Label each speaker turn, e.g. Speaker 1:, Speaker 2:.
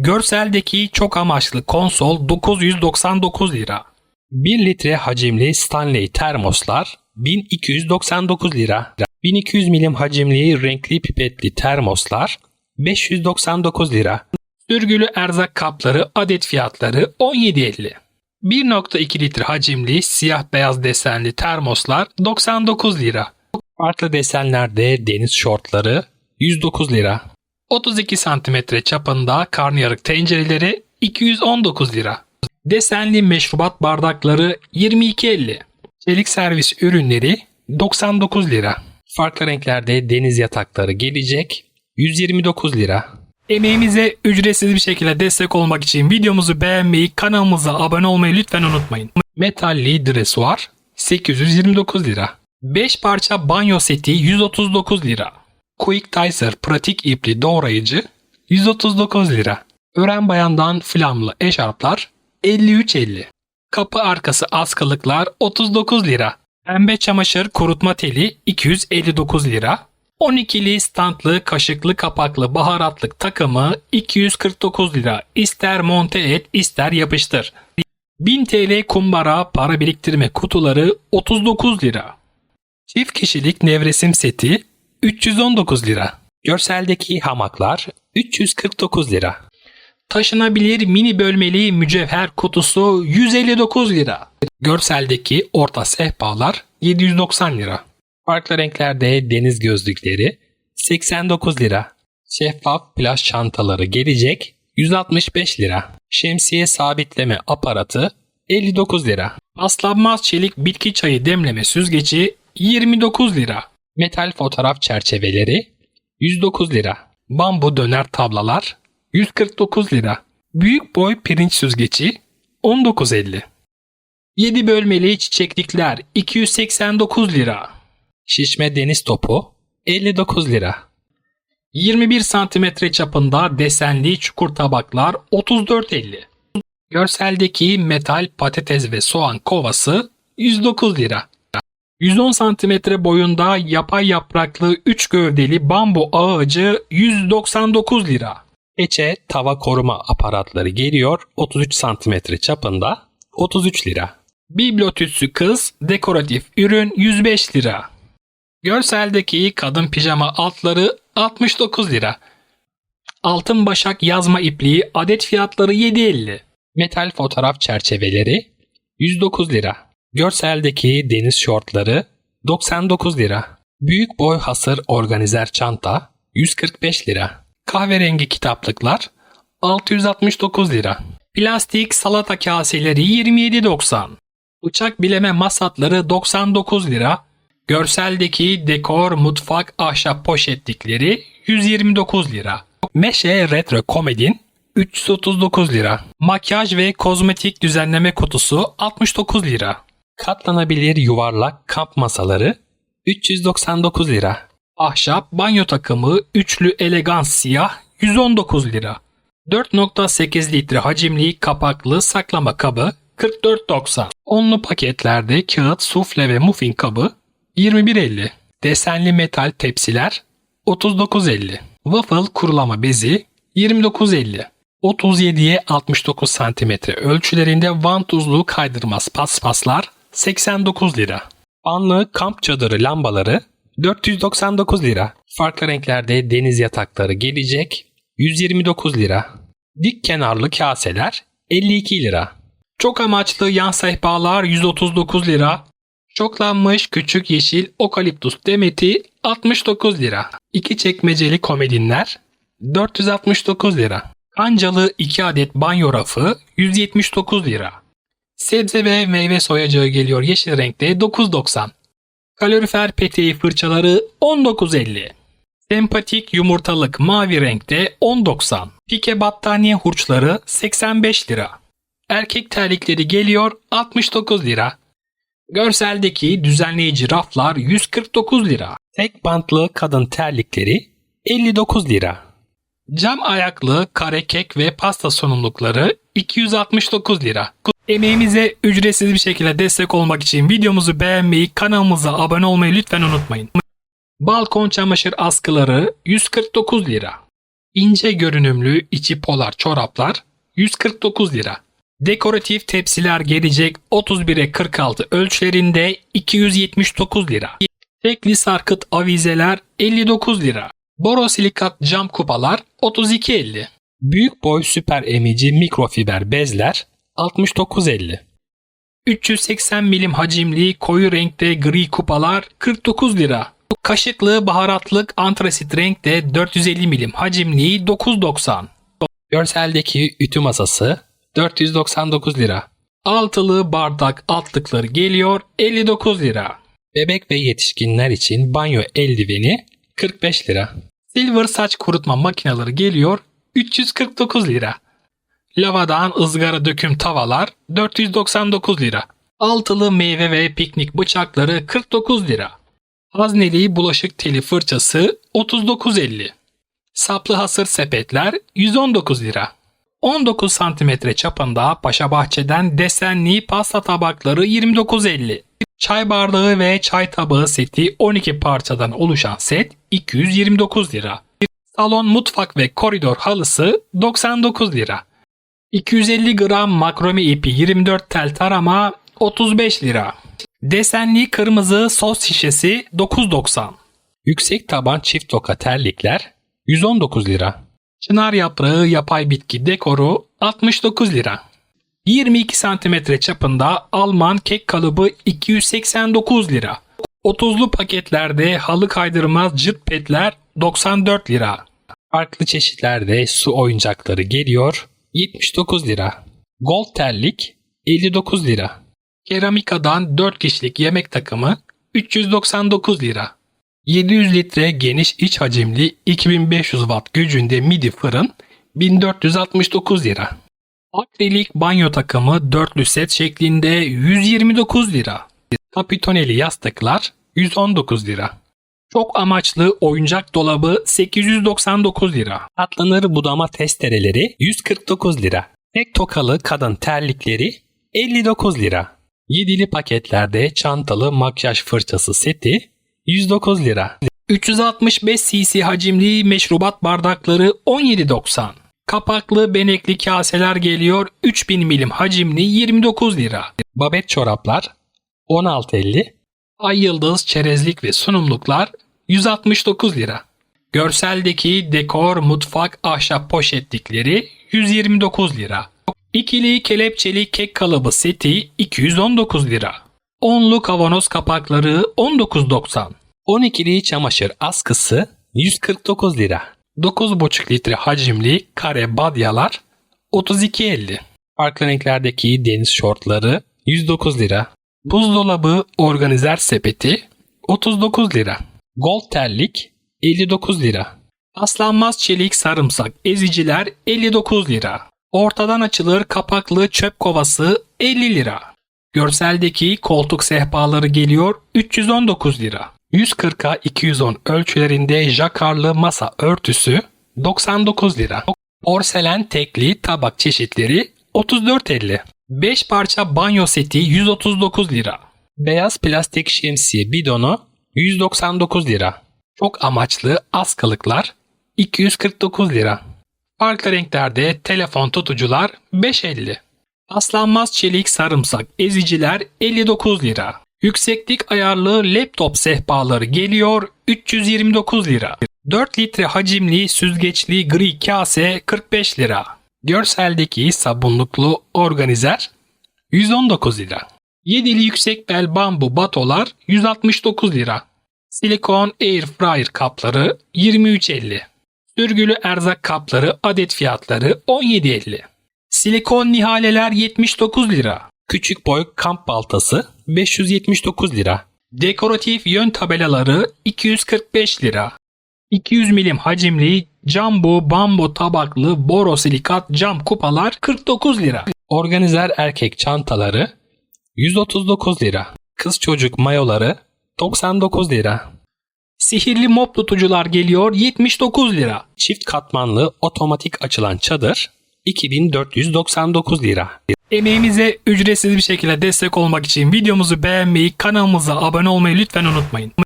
Speaker 1: Görseldeki çok amaçlı konsol 999 lira. 1 litre hacimli Stanley termoslar 1299 lira. 1200 milim hacimli renkli pipetli termoslar 599 lira. Sürgülü erzak kapları adet fiyatları 17.50. 1.2 litre hacimli siyah beyaz desenli termoslar 99 lira. Farklı desenlerde deniz şortları 109 lira. 32 santimetre çapında karnıyarık tencereleri 219 lira. Desenli meşrubat bardakları 22.50. Çelik servis ürünleri 99 lira. Farklı renklerde deniz yatakları gelecek 129 lira. Emeğimize ücretsiz bir şekilde destek olmak için videomuzu beğenmeyi, kanalımıza abone olmayı lütfen unutmayın. Metalli dresuar 829 lira. 5 parça banyo seti 139 lira. Quick Dicer pratik ipli doğrayıcı 139 lira. Ören bayandan flamlı eşarplar 53.50. Kapı arkası askılıklar 39 lira. Pembe çamaşır kurutma teli 259 lira. 12'li standlı kaşıklı kapaklı baharatlık takımı 249 lira. İster monte et ister yapıştır. 1000 TL kumbara para biriktirme kutuları 39 lira. Çift kişilik nevresim seti 319 lira. Görseldeki hamaklar 349 lira. Taşınabilir mini bölmeli mücevher kutusu 159 lira. Görseldeki orta sehpalar 790 lira. Farklı renklerde deniz gözlükleri 89 lira. Şeffaf plaj çantaları gelecek 165 lira. Şemsiye sabitleme aparatı 59 lira. Paslanmaz çelik bitki çayı demleme süzgeci 29 lira. Metal fotoğraf çerçeveleri 109 lira. Bambu döner tablalar 149 lira. Büyük boy pirinç süzgeci 19.50. 7 bölmeli çiçeklikler 289 lira. Şişme deniz topu 59 lira. 21 santimetre çapında desenli çukur tabaklar 34.50. Görseldeki metal patates ve soğan kovası 109 lira. 110 santimetre boyunda yapay yapraklı 3 gövdeli bambu ağacı 199 lira. Eçe tava koruma aparatları geliyor 33 santimetre çapında 33 lira. Bibliotüsü kız dekoratif ürün 105 lira. Görseldeki kadın pijama altları 69 lira. Altın başak yazma ipliği adet fiyatları 7.50. Metal fotoğraf çerçeveleri 109 lira. Görseldeki deniz şortları 99 lira. Büyük boy hasır organizer çanta 145 lira. Kahverengi kitaplıklar 669 lira. Plastik salata kaseleri 27.90. Bıçak bileme masatları 99 lira. Görseldeki dekor mutfak ahşap poşetlikleri 129 lira. Meşe retro komedin 339 lira. Makyaj ve kozmetik düzenleme kutusu 69 lira. Katlanabilir yuvarlak kamp masaları 399 lira. Ahşap banyo takımı üçlü elegans siyah 119 lira. 4.8 litre hacimli kapaklı saklama kabı 44.90. Onlu paketlerde kağıt, sufle ve muffin kabı 21.50. Desenli metal tepsiler 39.50. Waffle kurulama bezi 29.50. 37'ye 69 cm ölçülerinde vantuzlu kaydırmaz paspaslar 89 lira. Fanlı kamp çadırı lambaları 499 lira. Farklı renklerde deniz yatakları gelecek 129 lira. Dik kenarlı kaseler 52 lira. Çok amaçlı yan sehpalar 139 lira. Çoklanmış küçük yeşil okaliptus demeti 69 lira. İki çekmeceli komedinler 469 lira. Kancalı 2 adet banyo rafı 179 lira. Sebze ve meyve soyacağı geliyor yeşil renkte 9.90. Kalorifer peteği fırçaları 19.50. Sempatik yumurtalık mavi renkte 10.90. Pike battaniye hurçları 85 lira. Erkek terlikleri geliyor 69 lira. Görseldeki düzenleyici raflar 149 lira. Tek bantlı kadın terlikleri 59 lira. Cam ayaklı kare kek ve pasta sunumlukları 269 lira. Emeğimize ücretsiz bir şekilde destek olmak için videomuzu beğenmeyi, kanalımıza abone olmayı lütfen unutmayın. Balkon çamaşır askıları 149 lira. İnce görünümlü içi polar çoraplar 149 lira. Dekoratif tepsiler gelecek 31'e 46 ölçülerinde 279 lira. Tekli sarkıt avizeler 59 lira. Borosilikat cam kupalar 32.50. Büyük boy süper emici mikrofiber bezler 69.50. 380 milim hacimli koyu renkte gri kupalar 49 lira. Kaşıklı baharatlık antrasit renkte 450 milim hacimli 9.90. Görseldeki ütü masası 499 lira. Altılı bardak altlıkları geliyor 59 lira. Bebek ve yetişkinler için banyo eldiveni 45 lira. Silver saç kurutma makineleri geliyor 349 lira. Lavadan ızgara döküm tavalar 499 lira. Altılı meyve ve piknik bıçakları 49 lira. Hazneli bulaşık teli fırçası 39.50. Saplı hasır sepetler 119 lira. 19 santimetre çapında Paşa Bahçe'den desenli pasta tabakları 29.50. Çay bardağı ve çay tabağı seti 12 parçadan oluşan set 229 lira. Salon mutfak ve koridor halısı 99 lira. 250 gram makrome ipi 24 tel tarama 35 lira. Desenli kırmızı sos şişesi 9.90. Yüksek taban çift toka terlikler 119 lira. Çınar yaprağı yapay bitki dekoru 69 lira. 22 santimetre çapında Alman kek kalıbı 289 lira. 30'lu paketlerde halı kaydırmaz cırt petler 94 lira. Farklı çeşitlerde su oyuncakları geliyor 79 lira. Gold terlik 59 lira. Keramikadan 4 kişilik yemek takımı 399 lira. 700 litre geniş iç hacimli 2500 watt gücünde midi fırın 1469 lira. Akrilik banyo takımı dörtlü set şeklinde 129 lira. Kapitoneli yastıklar 119 lira. Çok amaçlı oyuncak dolabı 899 lira. Atlanır budama testereleri 149 lira. Tek tokalı kadın terlikleri 59 lira. Yedili paketlerde çantalı makyaj fırçası seti 109 lira. 365 cc hacimli meşrubat bardakları 17.90. Kapaklı benekli kaseler geliyor 3000 milim hacimli 29 lira. Babet çoraplar 16.50. Ay yıldız çerezlik ve sunumluklar 169 lira. Görseldeki dekor mutfak ahşap poşetlikleri 129 lira. İkili kelepçeli kek kalıbı seti 219 lira. Onlu kavanoz kapakları 19.90. 12'li çamaşır askısı 149 lira. 9,5 litre hacimli kare badyalar 32.50. Farklı renklerdeki deniz şortları 109 lira. Buzdolabı organizer sepeti 39 lira. Gold terlik 59 lira. Paslanmaz çelik sarımsak eziciler 59 lira. Ortadan açılır kapaklı çöp kovası 50 lira. Görseldeki koltuk sehpaları geliyor 319 lira. 140'a 210 ölçülerinde jakarlı masa örtüsü 99 lira. Porselen tekli tabak çeşitleri 34.50. 5 parça banyo seti 139 lira. Beyaz plastik şemsiye bidonu 199 lira. Çok amaçlı askılıklar 249 lira. Farklı renklerde telefon tutucular 5.50. Aslanmaz çelik sarımsak eziciler 59 lira. Yükseklik ayarlı laptop sehpaları geliyor 329 lira. 4 litre hacimli süzgeçli gri kase 45 lira. Görseldeki sabunluklu organizer 119 lira. Yedili yüksek bel bambu batolar 169 lira. Silikon air fryer kapları 23.50. Sürgülü erzak kapları adet fiyatları 17.50. Silikon nihaleler 79 lira. Küçük boy kamp baltası 579 lira. Dekoratif yön tabelaları 245 lira. 200 milim hacimli jumbo bambu tabaklı borosilikat cam kupalar 49 lira. Organizer erkek çantaları 139 lira. Kız çocuk mayoları 99 lira. Sihirli mop tutucular geliyor 79 lira. Çift katmanlı otomatik açılan çadır 2499 lira. Emeğimize ücretsiz bir şekilde destek olmak için videomuzu beğenmeyi, kanalımıza abone olmayı lütfen unutmayın.